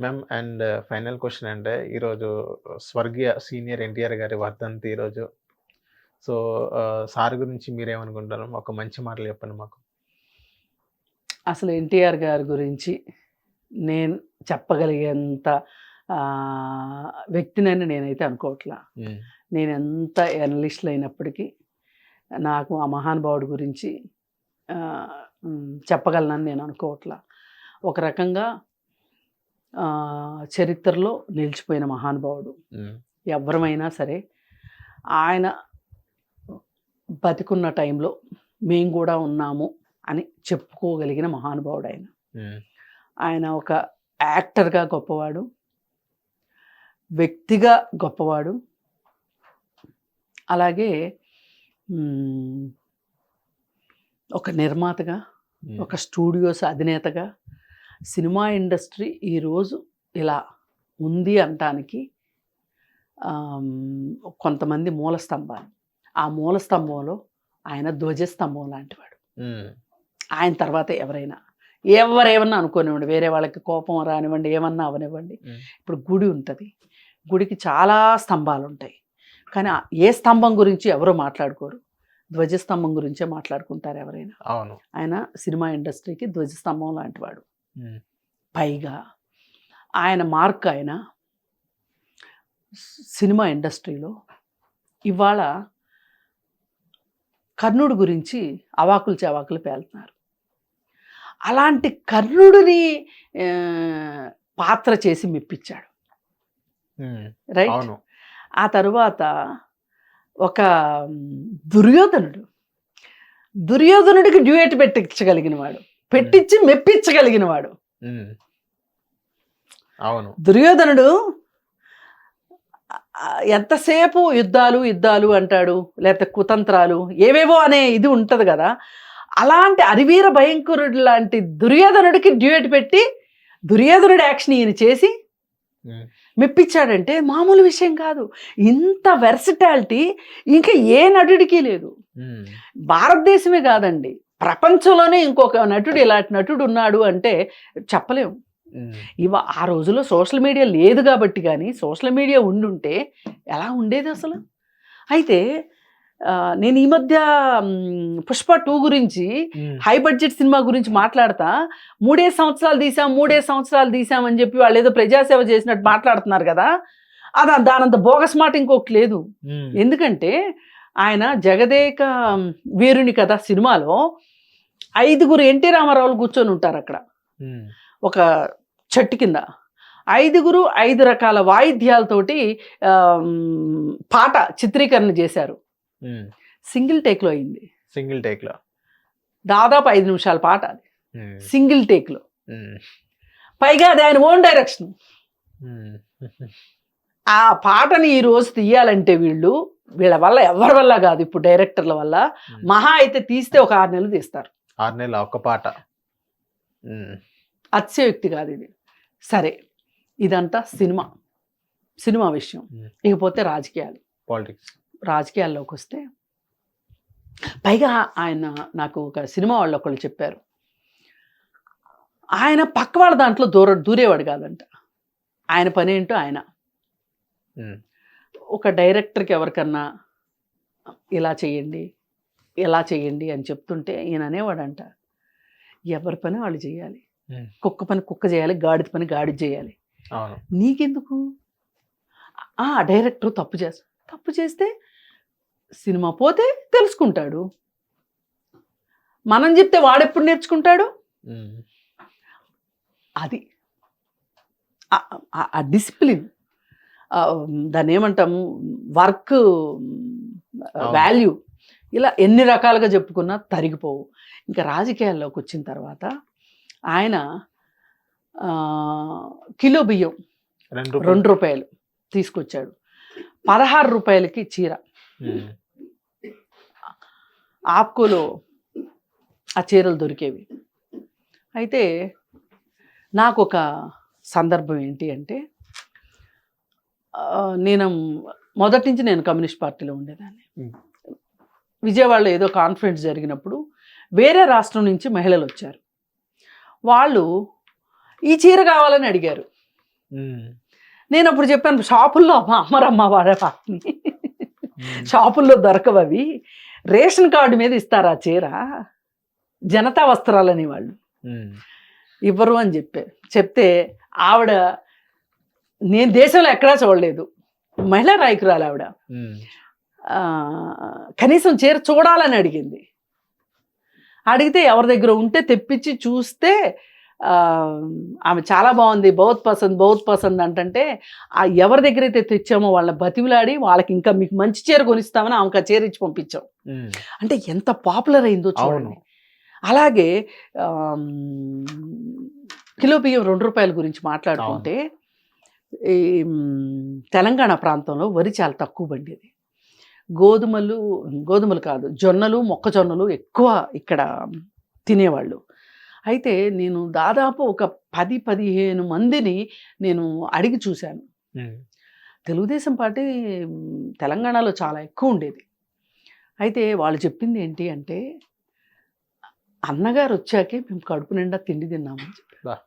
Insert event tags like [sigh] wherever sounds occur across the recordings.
Ma'am and final question అంటే ఈరోజు స్వర్గీయ సీనియర్ ఎన్టీఆర్ గారి వర్ధంతి ఈరోజు. సో సార్ గురించి మీరేమనుకుంటారు? ఒక మంచి మాటలు చెప్పండి మాకు. అసలు ఎన్టీఆర్ గారి గురించి నేను చెప్పగలిగేంత వ్యక్తినని నేనైతే అనుకోవట్లా. నేను ఎంత ఎనలిస్ట్లు అయినప్పటికీ నాకు ఆ మహానుభావుడి గురించి చెప్పగలనని నేను అనుకోవట్లా. ఒక రకంగా చరిత్రలో నిలిచిపోయిన మహానుభావుడు. ఎవరమైనా సరే ఆయన బతికున్న టైంలో మేము కూడా ఉన్నాము అని చెప్పుకోగలిగిన మహానుభావుడు ఆయన. ఆయన ఒక యాక్టర్గా గొప్పవాడు వ్యక్తిగా గొప్పవాడు అలాగే ఒక నిర్మాతగా. ఒక స్టూడియోస్ అధినేతగా సినిమా ఇండస్ట్రీ ఈరోజు ఇలా ఉంది అనటానికి కొంతమంది మూల స్తంభాలు. ఆ మూల స్తంభంలో ఆయన ధ్వజస్తంభం లాంటివాడు. ఆయన తర్వాత ఎవరైనా ఎవరేమన్నా అనుకోనివ్వండి వేరే వాళ్ళకి కోపం రానివ్వండి ఏమన్నా అవనివ్వండి. ఇప్పుడు గుడి ఉంటుంది. గుడికి చాలా స్తంభాలు ఉంటాయి. కానీ ఏ స్తంభం గురించి ఎవరు మాట్లాడుకోరు? ధ్వజస్తంభం గురించే మాట్లాడుకుంటారు ఎవరైనా. ఆయన సినిమా ఇండస్ట్రీకి ధ్వజస్తంభం లాంటివాడు. పైగా ఆయన మార్క్ ఆయన సినిమా ఇండస్ట్రీలో ఇవాళ కర్ణుడు గురించి అవాకులు చెవాకులు పేలుతున్నారు. అలాంటి కర్ణుడిని పాత్ర చేసి మెప్పించాడు. రైట్ అవును. ఆ తరువాత ఒక దుర్యోధనుడు దుర్యోధనుడికి డ్యూయట్ పెట్టించగలిగిన వాడు పెట్టించి మెప్పించగలిగిన వాడు. అవును దుర్యోధనుడు ఎంతసేపు యుద్ధాలు యుద్ధాలు అంటాడు లేకపోతే కుతంత్రాలు ఏవేవో అనే ఇది ఉంటది కదా అలాంటి అరివీర భయంకరుడు లాంటి దుర్యోధనుడికి డ్యూయట్ పెట్టి దుర్యోధనుడి యాక్షన్ ఈయన చేసి. మెప్పించాడంటే మామూలు విషయం కాదు ఇంత వెర్సిటాలిటీ ఇంకా ఏ నటుడికి లేదు. భారతదేశమే కాదండి ప్రపంచంలోనే ఇంకొక నటుడు ఇలాంటి నటుడు ఉన్నాడు అంటే చెప్పలేము. ఇవ ఆ రోజుల్లో సోషల్ మీడియా లేదు కాబట్టి కానీ సోషల్ మీడియా ఉండుంటే ఎలా ఉండేది అసలు అయితే నేను ఈ మధ్య పుష్ప టూ గురించి. హై బడ్జెట్ సినిమా గురించి మాట్లాడతా మూడే సంవత్సరాలు తీసాం మూడే సంవత్సరాలు తీసాం అని చెప్పి వాళ్ళు ఏదో ప్రజాసేవ చేసినట్టు మాట్లాడుతున్నారు కదా అది దానంత బోగస్ మాట ఇంకొకటి లేదు. ఎందుకంటే ఆయన జగదేక వీరుని కథ సినిమాలో ఐదుగురు ఎన్టీ రామారావులు కూర్చొని ఉంటారు అక్కడ. ఒక చెట్టు కింద ఐదుగురు ఐదు రకాల వాయిద్యాలతోటి పాట చిత్రీకరణ చేశారు. సింగిల్ టేక్లో అయింది సింగిల్ టేక్లో దాదాపు ఐదు నిమిషాల పాట అది. సింగిల్ టేక్లో. పైగా అది ఆయన ఓన్ డైరెక్షన్. ఆ పాటని ఈ రోజు తీయాలంటే వీళ్ళు వీళ్ళ వల్ల ఎవరి వల్ల కాదు ఇప్పుడు డైరెక్టర్ల వల్ల మహా అయితే తీస్తే ఒక ఆరు నెలలు తీస్తారు ఆరు నెలల ఒక్క పాట. అతిశయోక్తి కాదు ఇది. సరే ఇదంతా సినిమా. సినిమా విషయం. ఇకపోతే రాజకీయాలు. పాలిటిక్స్. రాజకీయాల్లోకి వస్తే పైగా ఆయన నాకు ఒక సినిమా వాళ్ళు ఒకళ్ళు చెప్పారు. ఆయన పక్క వాళ్ళ దాంట్లో దూర దూరేవాడు కాదంట. ఆయన పని ఏంటో ఆయన. ఒక డైరెక్టర్కి ఎవరికన్నా ఇలా చేయండి ఇలా చేయండి అని చెప్తుంటే ఈయన అనేవాడంట ఎవరి పని వాళ్ళు చేయాలి. కుక్క పని కుక్క చేయాలి గాడిద పని గాడిద చేయాలి. నీకెందుకు? ఆ డైరెక్టర్ తప్పు చేస్తా తప్పు చేస్తే సినిమా పోతే తెలుసుకుంటాడు. మనం చెప్తే వాడెప్పుడు నేర్చుకుంటాడు. అది. ఆ డిసిప్లిన్ దాన్ని ఏమంటాము వర్క్ వాల్యూ. ఇలా ఎన్ని రకాలుగా చెప్పుకున్నా తరిగిపోవు ఇంకా రాజకీయాల్లోకి వచ్చిన తర్వాత ఆయన కిలో బియ్యం రెండు రూపాయలు. తీసుకొచ్చాడు పదహారు రూపాయలకి చీర. ఆప్కోలో ఆ చీరలు దొరికేవి అయితే నాకు ఒక సందర్భం ఏంటి అంటే నేను మొదటి నుంచి నేను కమ్యూనిస్ట్ పార్టీలో ఉండేదాన్ని. విజయవాడలో ఏదో కాన్ఫరెన్స్ జరిగినప్పుడు వేరే రాష్ట్రం నుంచి మహిళలు వచ్చారు. వాళ్ళు ఈ చీర కావాలని అడిగారు. నేను అప్పుడు చెప్పాను షాపుల్లో అమ్మ అమ్మరమ్మ వాడే ఉమ్, షాపుల్లో దొరకవు అవి. రేషన్ కార్డు మీద ఇస్తారు ఆ చీర. జనతా వస్త్రాలని వాళ్ళు ఇవ్వరు అని చెప్పారు చెప్తే ఆవిడ నేను దేశంలో ఎక్కడా చూడలేదు. మహిళా నాయకురాలు ఆవిడ. కనీసం చీర చూడాలని అడిగింది. అడిగితే ఎవరి దగ్గర ఉంటే తెప్పించి చూస్తే ఆమె చాలా బాగుంది బౌత్ పసంద్ బౌత్ పసంద్ అంటంటే ఆ ఎవరి దగ్గర అయితే తెచ్చామో వాళ్ళ బతిమిలాడి వాళ్ళకి ఇంకా మీకు మంచి చీర కొనిస్తామని ఆమెకు ఆ చీర ఇచ్చి పంపించాం. అంటే ఎంత పాపులర్ అయిందో చూడండి. అలాగే కిలో బియ్యం రెండు రూపాయల గురించి మాట్లాడుకుంటే ఈ తెలంగాణ ప్రాంతంలో వరి చాలా తక్కువ పండేది. గోధుమలు గోధుమలు కాదు జొన్నలు మొక్కజొన్నలు ఎక్కువ ఇక్కడ తినేవాళ్ళు. అయితే నేను దాదాపు ఒక పది పదిహేను మందిని నేను అడిగి చూశాను. తెలుగుదేశం పార్టీ తెలంగాణలో చాలా ఎక్కువ ఉండేది. అయితే వాళ్ళు చెప్పింది ఏంటి అంటే అన్నగారు వచ్చాకే మేము కడుపు నిండా తిండి తిన్నామని చెప్పారు.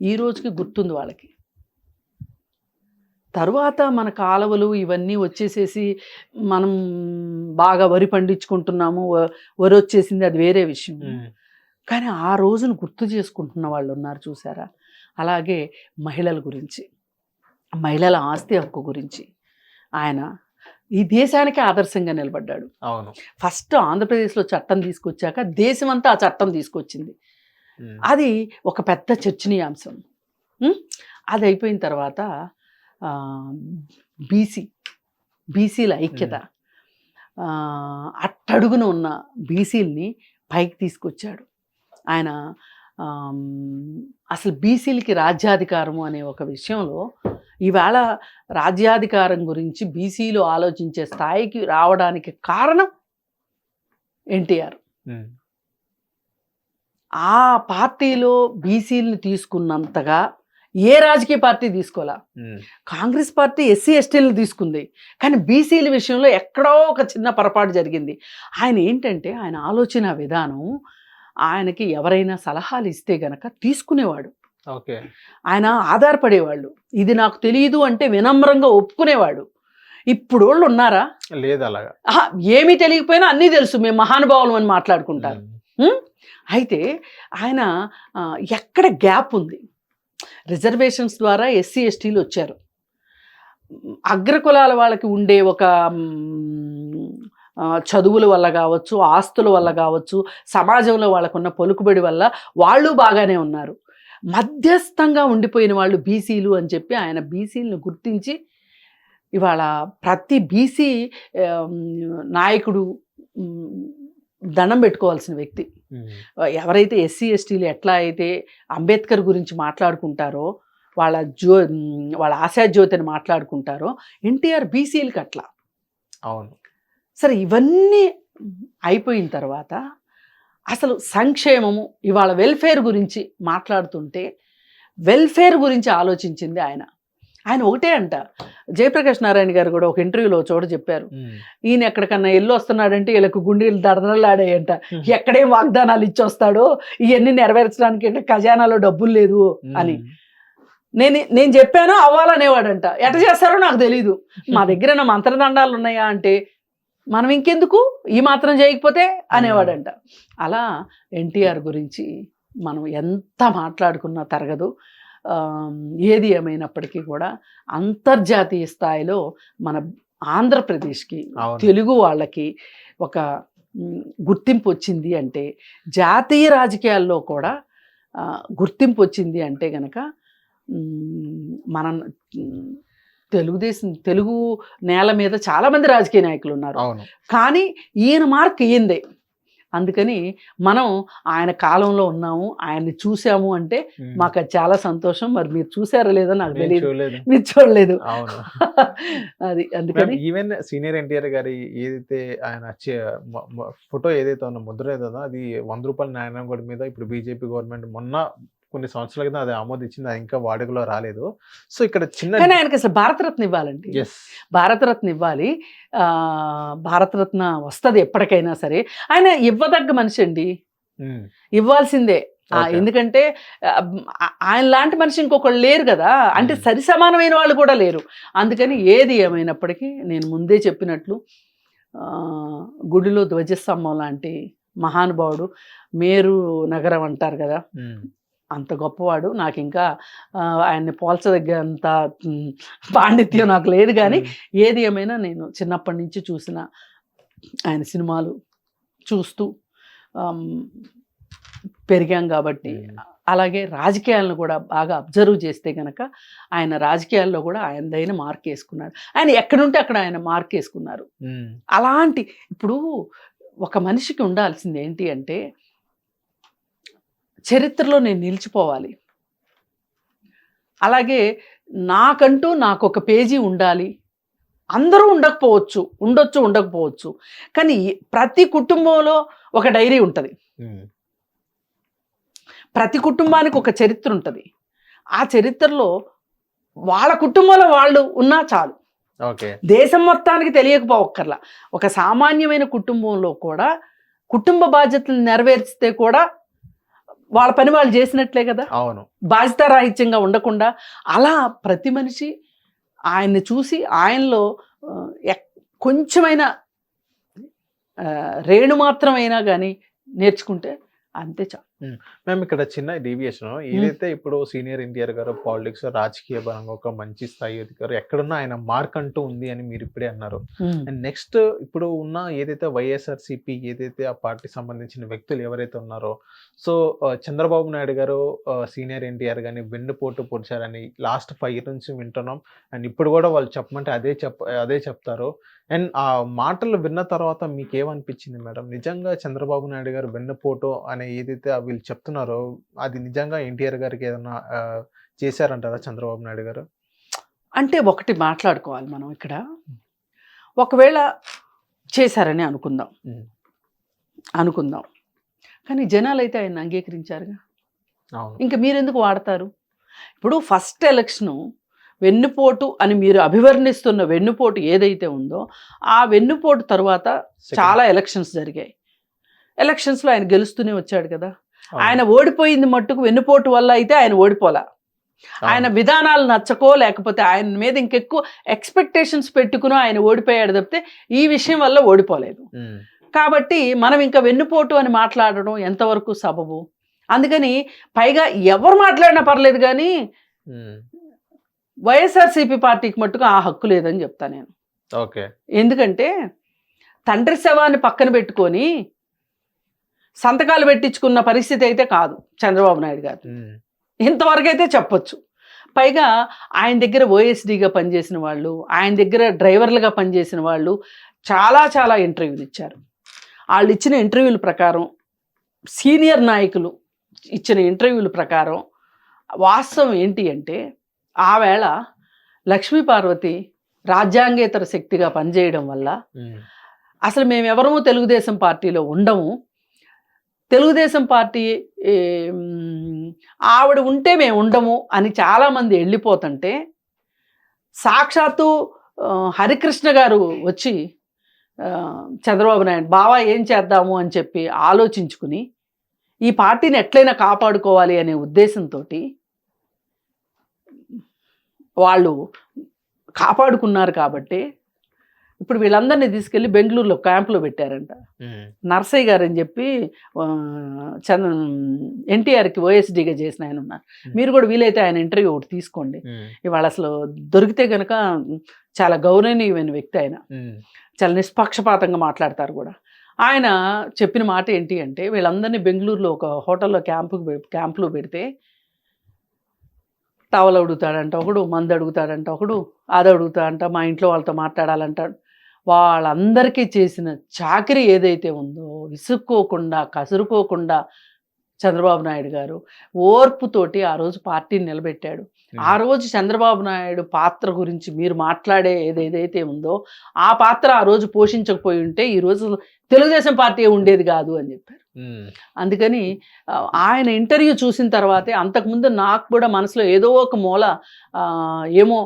ఈ రోజుకి గుర్తుంది వాళ్ళకి. తరువాత మన కాలువలు ఇవన్నీ వచ్చేసేసి మనం బాగా వరి పండించుకుంటున్నాము వ- వరి వచ్చేసింది అది వేరే విషయం. కానీ ఆ రోజును గుర్తు చేసుకుంటున్న వాళ్ళు ఉన్నారు చూసారా? అలాగే మహిళల గురించి మహిళల ఆస్తి హక్కు గురించి. ఆయన ఈ దేశానికి ఆదర్శంగా నిలబడ్డాడు. అవును. ఫస్ట్ ఆంధ్రప్రదేశ్లో చట్టం తీసుకొచ్చాక దేశమంతా ఆ చట్టం తీసుకొచ్చింది. అది ఒక పెద్ద చర్చనీయాంశం? అది అయిపోయిన తర్వాత బీసీ బీసీల ఐక్యత. అట్టడుగున ఉన్న బీసీలని పైకి తీసుకొచ్చాడు. ఆయన అసలు బీసీలకి రాజ్యాధికారము అనే ఒక విషయంలో ఈవేళ రాజ్యాధికారం గురించి బీసీలు ఆలోచించే స్థాయికి రావడానికి కారణం ఎన్టీఆర్. ఆ పార్టీలో బీసీలను తీసుకున్నంతగా ఏ రాజకీయ పార్టీ తీసుకోవాలా? కాంగ్రెస్ పార్టీ ఎస్సీ ఎస్టీలను తీసుకుంది. కానీ బీసీల విషయంలో ఎక్కడో ఒక చిన్న పొరపాటు జరిగింది. ఆయన ఏంటంటే ఆయన ఆలోచన విధానం ఆయనకి ఎవరైనా సలహాలు ఇస్తే గనక తీసుకునేవాడు. ఓకే. ఆయన ఆధారపడేవాళ్ళు. ఇది నాకు తెలియదు అంటే వినమ్రంగా ఒప్పుకునేవాడు. ఇప్పుడు వాళ్ళు ఉన్నారా? లేదు అలాగా. ఏమీ తెలియకపోయినా అన్నీ తెలుసు. మేము మహానుభావులు అని మాట్లాడుకుంటారు. అయితే ఆయన ఎక్కడ గ్యాప్ ఉంది? రిజర్వేషన్స్ ద్వారా ఎస్సీ ఎస్టీలు వచ్చారు. అగ్రకులాల వాళ్ళకి ఉండే ఒక చదువుల వల్ల కావచ్చు ఆస్తుల వల్ల కావచ్చు సమాజంలో వాళ్ళకున్న పలుకుబడి వల్ల వాళ్ళు బాగానే ఉన్నారు. మధ్యస్థంగా ఉండిపోయిన వాళ్ళు బీసీలు అని చెప్పి ఆయన బీసీలను గుర్తించి ఇవాళ ప్రతి బీసీ నాయకుడు దండం పెట్టుకోవాల్సిన వ్యక్తి. ఎవరైతే ఎస్సీ ఎస్టీలు ఎట్లా అయితే అంబేద్కర్ గురించి మాట్లాడుకుంటారో వాళ్ళ జ్యో వాళ్ళ ఆశాజ్యోతిని మాట్లాడుకుంటారో ఎన్టీఆర్ బీసీలకి అట్లా. అవును. సరే ఇవన్నీ అయిపోయిన తర్వాత అసలు సంక్షేమము ఇవాళ వెల్ఫేర్ గురించి మాట్లాడుతుంటే వెల్ఫేర్ గురించి ఆలోచించింది ఆయన. ఆయన ఒకటే అంట. జయప్రకాష్ నారాయణ గారు కూడా ఒక ఇంటర్వ్యూలో చోట చెప్పారు. ఈయన ఎక్కడికన్నా ఎల్లు వస్తున్నాడంటే వీళ్ళకు గుండెలు దడదలాడాయంట ఎక్కడేం వాగ్దానాలు ఇచ్చొస్తాడో ఇవన్నీ నెరవేర్చడానికి అంటే ఖజానాలో డబ్బులు లేదు అని. నేను నేను చెప్పాను అవ్వాలనేవాడంట. ఎట చేస్తారో నాకు తెలీదు. మా దగ్గర నా మంత్రదండాలు ఉన్నాయా అంటే మనం ఇంకెందుకు? ఈ మాత్రం చేయకపోతే అనేవాడంట. అలా ఎన్టీఆర్ గురించి మనం ఎంత మాట్లాడుకున్నా తరగదు. ఏది ఏమైనప్పటికీ కూడా అంతర్జాతీయ స్థాయిలో మన ఆంధ్రప్రదేశ్కి. తెలుగు వాళ్ళకి ఒక గుర్తింపు వచ్చింది అంటే జాతీయ రాజకీయాల్లో కూడా గుర్తింపు వచ్చింది అంటే గనక మనం తెలుగుదేశం తెలుగు నేల మీద చాలామంది రాజకీయ నాయకులు ఉన్నారు. కానీ ఈయన మార్క్ ఈయందే అందుకని మనం ఆయన కాలంలో ఉన్నాము ఆయన్ని చూసాము అంటే మాకు చాలా సంతోషం. మరి మీరు చూసారో లేదో నాకు తెలియదు మీరు చూడలేదు. అవును. [laughs] అది అందుకని ఈవెన్ సీనియర్ ఎన్టీఆర్ గారి ఏదైతే ఆయన ఫోటో ఏదైతే ఉందో ముద్ర ఏదో అది వంద రూపాయల కూడా మీద ఇప్పుడు బీజేపీ గవర్నమెంట్ మొన్న కొన్ని సంవత్సరాల క్రితం అది ఆమోదించింది అది ఇంకా వాడుకలో రాలేదు. సో ఇక్కడ చిన్న కానీ ఆయనకి అసలు భారతరత్న ఇవ్వాలండి. ఎస్ భారతరత్న ఇవ్వాలి. ఆ, భారతరత్న వస్తుంది ఎప్పటికైనా సరే. ఆయన ఇవ్వదగ్గ మనిషి అండి. ఇవ్వాల్సిందే. ఆ, Okay. ఎందుకంటే ఆయన లాంటి మనిషి ఇంకొకళ్ళు లేరు కదా. అంటే Hmm. సరి సమానమైన వాళ్ళు కూడా లేరు. అందుకని ఏది ఏమైనప్పటికీ నేను ముందే చెప్పినట్లు గుడిలో ధ్వజస్తంభం లాంటి మహానుభావుడు మేరు నగరం అంటారు కదా. ఉమ్, అంత గొప్పవాడు. నాకు ఇంకా ఆయన్ని పోల్చదగ్గంత పాండిత్యం నాకు లేదు కానీ ఏది ఏమైనా నేను చిన్నప్పటి నుంచి చూసిన ఆయన సినిమాలు చూస్తూ పెరిగాం కాబట్టి. అలాగే రాజకీయాలను కూడా బాగా అబ్జర్వ్ చేస్తే గనక ఆయన రాజకీయాల్లో కూడా ఆయనదైన మార్క్ వేసుకున్నాడు. ఆయన ఎక్కడుంటే అక్కడ ఆయన మార్క్ వేసుకున్నారు. అలాంటి ఇప్పుడు ఒక మనిషికి ఉండాల్సింది ఏంటి అంటే చరిత్రలో నేను నిలిచిపోవాలి. అలాగే నాకంటూ నాకు ఒక పేజీ ఉండాలి. అందరూ ఉండకపోవచ్చు ఉండొచ్చు ఉండకపోవచ్చు. కానీ ప్రతి కుటుంబంలో ఒక డైరీ ఉంటుంది. ప్రతి కుటుంబానికి ఒక చరిత్ర ఉంటుంది. ఆ చరిత్రలో వాళ్ళ కుటుంబంలో వాళ్ళు ఉన్నా చాలు. దేశం మొత్తానికి తెలియకపోవక్కర్లా ఒక సామాన్యమైన కుటుంబంలో కూడా కుటుంబ బాధ్యతలు నెరవేర్చితే కూడా వాళ్ళ పని వాళ్ళు చేసినట్లే కదా? అవును. బాధ్యతారాహిత్యంగా ఉండకుండా అలా ప్రతి మనిషి ఆయన్ని చూసి ఆయనలో కొంచెమైనా రేణు మాత్రమైనా కానీ నేర్చుకుంటే అంతే చాలు. మేము ఇక్కడ చిన్న డీవియేషన్. ఏదైతే ఇప్పుడు సీనియర్ ఎన్టీఆర్ గారు పాలిటిక్స్ రాజకీయ పరంగా ఒక మంచి స్థాయి అధికారు ఎక్కడున్నా ఆయన మార్క్ అంటూ ఉంది అని మీరు ఇప్పుడే అన్నారు. అండ్ నెక్స్ట్ ఇప్పుడు ఉన్న ఏదైతే వైఎస్ఆర్సిపి ఏదైతే ఆ పార్టీ సంబంధించిన వ్యక్తులు ఎవరైతే ఉన్నారో సో చంద్రబాబు నాయుడు గారు సీనియర్ ఎన్టీఆర్ గారిని వెన్నుపోటు పొడిచారని లాస్ట్ ఫైవ్ ఇయర్ నుంచి వింటున్నాం. అండ్ ఇప్పుడు కూడా వాళ్ళు చెప్పమంటే అదే చెప్ అదే చెప్తారు. అండ్ ఆ మాటలు విన్న తర్వాత మీకు ఏమనిపించింది మేడం? నిజంగా చంద్రబాబు నాయుడు గారు వెన్నుపోటు అనే ఏదైతే వీళ్ళు చెప్తున్నారో అది నిజంగా ఎన్టీఆర్ గారికి ఏదైనా చేశారంటారా చంద్రబాబు నాయుడు గారు? అంటే ఒకటి మాట్లాడుకోవాలి మనం ఇక్కడ. ఒకవేళ చేశారని అనుకుందాం. అనుకుందాం. కానీ జనాలు అయితే ఆయన అంగీకరించారుగా ఇంకా మీరెందుకు వాడతారు? ఇప్పుడు ఫస్ట్ ఎలక్షను వెన్నుపోటు అని మీరు అభివర్ణిస్తున్న వెన్నుపోటు ఏదైతే ఉందో ఆ వెన్నుపోటు తర్వాత. చాలా ఎలక్షన్స్ జరిగాయి ఎలక్షన్స్లో ఆయన గెలుస్తూనే వచ్చాడు కదా. ఆయన ఓడిపోయింది మట్టుకు వెన్నుపోటు వల్ల అయితే ఆయన ఓడిపోలా ఆయన విధానాలు నచ్చకో లేకపోతే ఆయన మీద ఇంకెక్కువ ఎక్స్పెక్టేషన్స్ పెట్టుకుని ఆయన ఓడిపోయాడు తప్పితే ఈ విషయం వల్ల ఓడిపోలేదు. కాబట్టి మనం ఇంకా వెన్నుపోటు అని మాట్లాడడం ఎంతవరకు సబబు అందుకని పైగా ఎవరు మాట్లాడినా పర్లేదు కానీ. వైఎస్ఆర్సీపీ పార్టీకి మట్టుకు ఆ హక్కు లేదని చెప్తా నేను. ఓకే. ఎందుకంటే తండ్రి శవాన్ని పక్కన పెట్టుకొని సంతకాలు పెట్టించుకున్న పరిస్థితి అయితే కాదు చంద్రబాబు నాయుడు గారు. ఇంతవరకు అయితే చెప్పొచ్చు. పైగా ఆయన దగ్గర ఓఎస్డీగా పనిచేసిన వాళ్ళు ఆయన దగ్గర డ్రైవర్లుగా పనిచేసిన వాళ్ళు చాలా చాలా ఇంటర్వ్యూలు ఇచ్చారు. వాళ్ళు ఇచ్చిన ఇంటర్వ్యూల ప్రకారం సీనియర్ నాయకులు ఇచ్చిన ఇంటర్వ్యూల ప్రకారం వాస్తవం ఏంటి అంటే ఆ వేళ లక్ష్మీ పార్వతి రాజ్యాంగేతర శక్తిగా పనిచేయడం వల్ల. అసలు మేము ఎవరము తెలుగుదేశం పార్టీలో ఉండము తెలుగుదేశం పార్టీ ఆవిడ ఉంటే మేము ఉండము అని చాలామంది వెళ్ళిపోతుంటే సాక్షాత్తు హరికృష్ణ గారు వచ్చి చంద్రబాబు నాయుడు బావా ఏం చేద్దాము అని చెప్పి ఆలోచించుకుని ఈ పార్టీని ఎట్లయినా కాపాడుకోవాలి అనే ఉద్దేశంతో వాళ్ళు కాపాడుకున్నారు కాబట్టి ఇప్పుడు వీళ్ళందరినీ తీసుకెళ్ళి బెంగళూరులో క్యాంపులో పెట్టారంట. నర్సయ్య గారు అని చెప్పి ఆ, చంద్ర ఎన్టీఆర్కి ఓఎస్డీగా చేసిన ఆయన ఉన్నారు మీరు కూడా వీలైతే ఆయన ఇంటర్వ్యూ ఒకటి తీసుకోండి. ఇవాళ అసలు దొరికితే గనక చాలా గౌరవనీయమైన వ్యక్తి ఆయన. చాలా నిష్పక్షపాతంగా మాట్లాడతారు కూడా ఆయన చెప్పిన మాట ఏంటి అంటే వీళ్ళందరినీ బెంగళూరులో ఒక హోటల్లో క్యాంపు క్యాంపులో పెడితే టవల్ అడుగుతాడంట ఒకడు మందు అడుగుతాడంట ఒకడు అది అడుగుతాడంట మా ఇంట్లో వాళ్ళతో మాట్లాడాలంటాడు. వాళ్ళందరికీ చేసిన చాకరీ ఏదైతే ఉందో విసుక్కోకుండా కసురుకోకుండా చంద్రబాబు నాయుడు గారు ఓర్పుతోటి ఆ రోజు పార్టీని నిలబెట్టాడు. ఆ రోజు చంద్రబాబు నాయుడు పాత్ర గురించి మీరు మాట్లాడే ఏదేదైతే ఉందో ఆ పాత్ర ఆ రోజు పోషించకపోయి ఉంటే ఈ రోజు తెలుగుదేశం పార్టీ ఉండేది కాదు అని చెప్పారు. అందుకని ఆయన ఇంటర్వ్యూ చూసిన తర్వాతే అంతకుముందు నాకు కూడా మనసులో ఏదో ఒక మూల ఏమో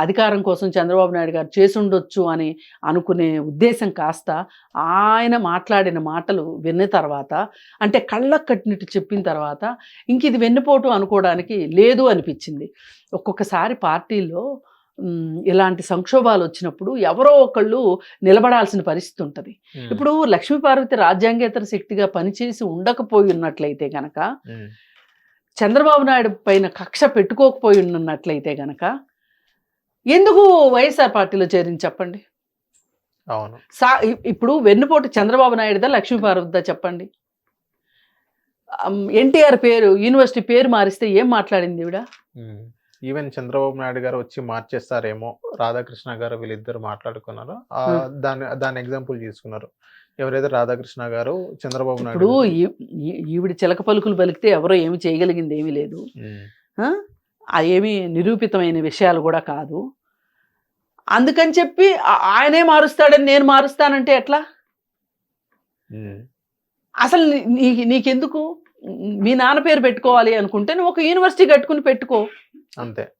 అధికారం కోసం చంద్రబాబు నాయుడు గారు చేసి ఉండొచ్చు అని అనుకునే ఉద్దేశం కాస్త ఆయన మాట్లాడిన మాటలు విన్న తర్వాత అంటే కళ్ళకు కట్టినట్టు చెప్పిన తర్వాత ఇంక ఇది వెన్నుపోటు అనుకోవడానికి లేదు అనిపించింది. ఒక్కొక్కసారి పార్టీలో ఉమ్, ఇలాంటి సంక్షోభాలు వచ్చినప్పుడు ఎవరో ఒకళ్ళు నిలబడాల్సిన పరిస్థితి ఉంటుంది. ఇప్పుడు లక్ష్మీపార్వతి రాజ్యాంగేతర శక్తిగా పనిచేసి ఉండకపోయి ఉన్నట్లయితే గనక చంద్రబాబు నాయుడు పైన కక్ష పెట్టుకోకపోయి ఉన్నట్లయితే గనక ఎందుకు వైఎస్ఆర్ పార్టీలో చేరింది చెప్పండి? అవును. సా ఇప్పుడు వెన్నుపోటు చంద్రబాబు నాయుడుదా లక్ష్మీపార్వతిదా చెప్పండి? ఎన్టీఆర్ పేరు యూనివర్సిటీ పేరు మారిస్తే ఏం మాట్లాడింది ఈవిడ? ఉమ్. ఈవెన్ చంద్రబాబు నాయుడు గారు వచ్చి మార్చేస్తారేమో రాధాకృష్ణ గారు వీళ్ళిద్దరు మాట్లాడుకున్నారు. దాని దాని ఎగ్జాంపుల్ తీసుకున్నారు. ఎవరైతే రాధాకృష్ణ గారు చంద్రబాబు నాయుడు ఈవిడ చిలక పలుకులు పలికితే ఎవరో ఏమి చేయగలిగింది ఏమీ లేదు. ఏమీ నిరూపితమైన విషయాలు కూడా కాదు. అందుకని చెప్పి ఆయనే మారుస్తాడని నేను మారుస్తానంటే ఎట్లా? అసలు నీ నీకెందుకు? మీ నాన్న పేరు పెట్టుకోవాలి అనుకుంటే నువ్వు ఒక యూనివర్సిటీ కట్టుకుని పెట్టుకో. అంతే.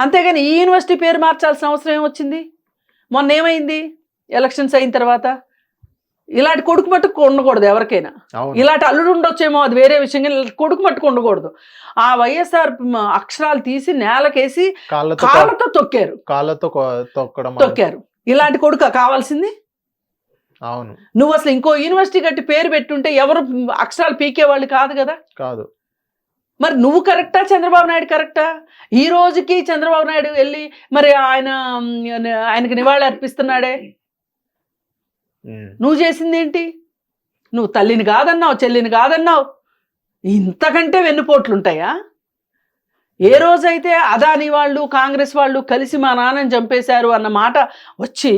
అంతేగాని ఈ యూనివర్సిటీ పేరు మార్చాల్సిన అవసరం ఏమొచ్చింది? మొన్న ఏమైంది ఎలక్షన్స్ అయిన తర్వాత? ఇలాంటి కొడుకు మట్టుకు ఉండకూడదు ఎవరికైనా. ఇలాంటి అల్లుడు ఉండొచ్చేమో అది వేరే విషయం కానీ కొడుకు మట్టుకు ఉండకూడదు. ఆ వైఎస్ఆర్ అక్షరాలు తీసి నేలకేసి కాళ్ళతో తొక్కారు. కాళ్ళతో తొక్కారు. ఇలాంటి కొడుక కావాల్సింది? అవును. నువ్వు అసలు ఇంకో యూనివర్సిటీ కట్టి పేరు పెట్టుంటే ఎవరు అక్షరాలు పీకేవాళ్ళు కాదు కదా? కాదు. మరి నువ్వు కరెక్టా చంద్రబాబు నాయుడు కరెక్టా ఈ రోజుకి చంద్రబాబు నాయుడు వెళ్ళి మరి ఆయన ఆయనకి నివాళి అర్పిస్తున్నాడే? నువ్వు చేసింది ఏంటి? నువ్వు తల్లిని కాదన్నావు చెల్లిని కాదన్నావు. ఇంతకంటే వెన్నుపోట్లు ఉంటాయా? ఏ రోజైతే అదాని వాళ్ళు కాంగ్రెస్ వాళ్ళు కలిసి మా నాన్నని చంపేశారు అన్న మాట వచ్చి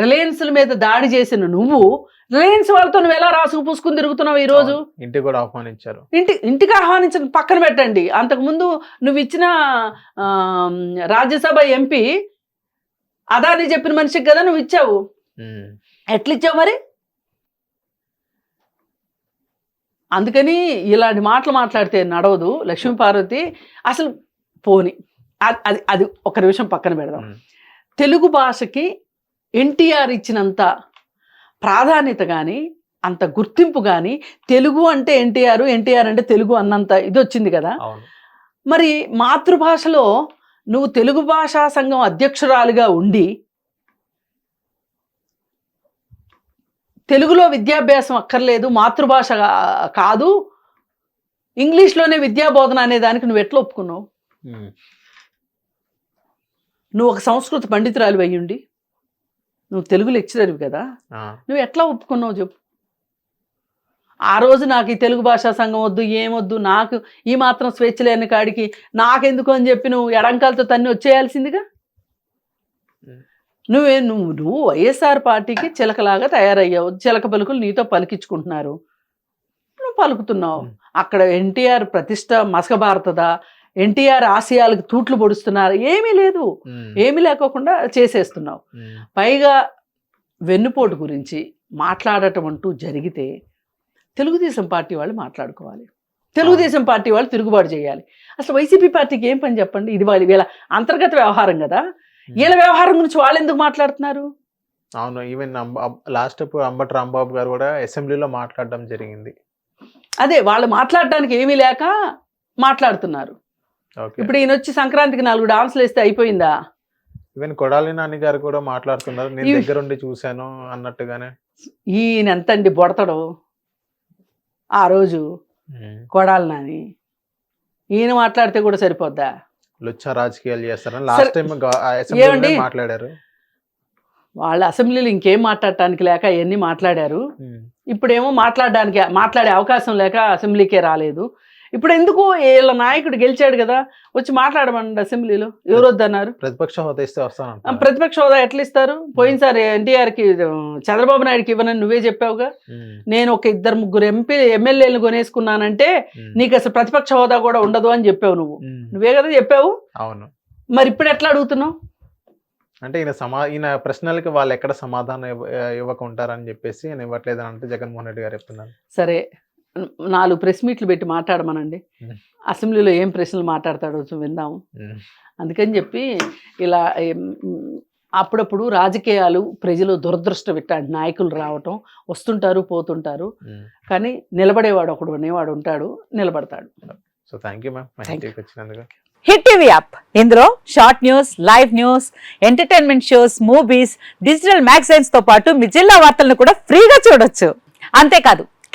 రిలయన్స్ల మీద దాడి చేసిన నువ్వు రిలయన్స్ వాళ్ళతో నువ్వు ఎలా రాసుకు పూసుకుని తిరుగుతున్నావు ఈరోజు? అవును. ఇంటికి కూడా ఆహ్వానించారు. ఇంటి ఇంటికి ఆహ్వానించిన పక్కన పెట్టండి. అంతకుముందు నువ్వు ఇచ్చిన రాజ్యసభ ఎంపీ అదాని చెప్పిన మనిషికి కదా నువ్వు ఇచ్చావు? ఉమ్, ఎట్లా ఇచ్చావు మరి? అందుకని ఇలాంటి మాటలు మాట్లాడితే నడవదు లక్ష్మీ పార్వతి. అసలు పోని అది అది అది ఒక నిమిషం పక్కన పెడదాం. తెలుగు భాషకి ఎన్టీఆర్ ఇచ్చినంత ప్రాధాన్యత కానీ అంత గుర్తింపు కానీ తెలుగు అంటే ఎన్టీఆర్ ఎన్టీఆర్ అంటే తెలుగు అన్నంత ఇది వచ్చింది కదా మరి మాతృభాషలో నువ్వు తెలుగు భాషా సంఘం అధ్యక్షురాలుగా ఉండి తెలుగులో విద్యాభ్యాసం అక్కర్లేదు మాతృభాష కాదు ఇంగ్లీష్లోనే విద్యాబోధన అనే దానికి నువ్వు ఎట్లా ఒప్పుకున్నావు? నువ్వు ఒక సంస్కృత పండితురాలు అయ్యుండి నువ్వు తెలుగు లెక్చరర్వి కదా? నువ్వు ఎట్లా ఒప్పుకున్నావు చెప్పు. ఆ రోజు నాకు ఈ తెలుగు భాషా సంఘం వద్దు ఏమొద్దు నాకు ఈ మాత్రం స్వేచ్ఛ లేని కాడికి నాకెందుకు అని చెప్పి నువ్వు ఎడంకాలతో తన్ని వచ్చేయాల్సిందిగా. నువ్వే నువ్వు నువ్వు వైఎస్ఆర్ పార్టీకి చిలకలాగా తయారయ్యావు చిలక పలుకులు నీతో పలికించుకుంటున్నారు. నువ్వు పలుకుతున్నావు. అక్కడ ఎన్టీఆర్ ప్రతిష్ట మసకబారుతుందా ఎన్టీఆర్ ఆశయాలకు తూట్లు పొడుస్తున్నారు. ఏమీ లేదు. ఏమీ లేకోకుండా చేసేస్తున్నావు. పైగా వెన్నుపోటు గురించి మాట్లాడటం అంటూ జరిగితే తెలుగుదేశం పార్టీ వాళ్ళు మాట్లాడుకోవాలి. తెలుగుదేశం పార్టీ వాళ్ళు తిరుగుబాటు చేయాలి. అసలు వైసీపీ పార్టీకి ఏం పని చెప్పండి? ఇది వాళ్ళ వీళ్ళ అంతర్గత వ్యవహారం కదా. వీళ్ళ వ్యవహారం గురించి వాళ్ళు ఎందుకు మాట్లాడుతున్నారు? అవును ఈవెన్ లాస్ట్ అంబటి రాంబాబు గారు కూడా అసెంబ్లీలో మాట్లాడడం జరిగింది. అదే వాళ్ళు మాట్లాడడానికి ఏమీ లేక మాట్లాడుతున్నారు. ఇప్పుడు ఈయన వచ్చి సంక్రాంతికి నాలుగు డాన్సులు వేస్తే అయిపోయిందా? ఈవెన్ కొడాలి నాని గారు కూడా మాట్లాడుతున్నారు. నేను ఇవ్- దగ్గరుండి చూశాను అన్నట్టుగానే. ఈయన ఎంతండి బొడతాడు? ఆ రోజు కొడాలి నాని. ఈయన మాట్లాడితే కూడా సరిపోద్దా? లుచ్చ రాజకీయాలు చేస్తారని లాస్ట్ టైం? మాట్లాడారు. వాళ్ళ అసెంబ్లీలో ఇంకేం మాట్లాడటానికి లేక అవన్నీ మాట్లాడారు. ఇప్పుడేమో మాట్లాడడానికి మాట్లాడే అవకాశం లేక అసెంబ్లీకే రాలేదు. ఇప్పుడు ఎందుకు వీళ్ళ నాయకుడు గెలిచాడు కదా? వచ్చి మాట్లాడమనండి అసెంబ్లీలో. ఎవరు వద్దన్నారు ప్రతిపక్ష హోదా ఇస్తే వస్తాను ప్రతిపక్ష హోదా ఎట్లా ఇస్తారు పోయినసారి ఎన్టీఆర్కి చంద్రబాబు నాయుడుకి ఇవ్వనని నువ్వే చెప్పావుగా? నేను ఒక ఇద్దరు ముగ్గురు ఎంపీ ఎమ్మెల్యేలు కొనేసుకున్నానంటే నీకు అసలు ప్రతిపక్ష హోదా కూడా ఉండదు అని చెప్పావు నువ్వు. నువ్వే కదా చెప్పావు? అవును. మరి ఇప్పుడు ఎట్లా అడుగుతున్నావు? అంటే ఈయన సమా ఈయన ప్రశ్నలకి వాళ్ళు ఎక్కడ సమాధానం ఇవ్వ ఇవ్వకుంటారని చెప్పేసి ఈయన ఇవ్వట్లేదని అంటే జగన్మోహన్ రెడ్డి గారు చెప్తున్నారు. సరే. నాలుగు ప్రెస్ మీట్లు పెట్టి మాట్లాడమనండి. అసెంబ్లీలో ఏం ప్రశ్నలు మాట్లాడతాడో చూ- విందాము. అందుకని చెప్పి ఇలా అప్పుడప్పుడు రాజకీయాలు ప్రజలు దురదృష్టం ఇట్లాంటి నాయకులు రావటం వస్తుంటారు పోతుంటారు. కానీ నిలబడేవాడు ఒకడు అనేవాడు ఉంటాడు నిలబడతాడు. So thank you ma'am Hit TV app ఇందులో short news live news entertainment shows movies digital మ్యాగజైన్స్తో పాటు మీ జిల్లా వార్తలను కూడా ఫ్రీగా చూడొచ్చు. అంతేకాదు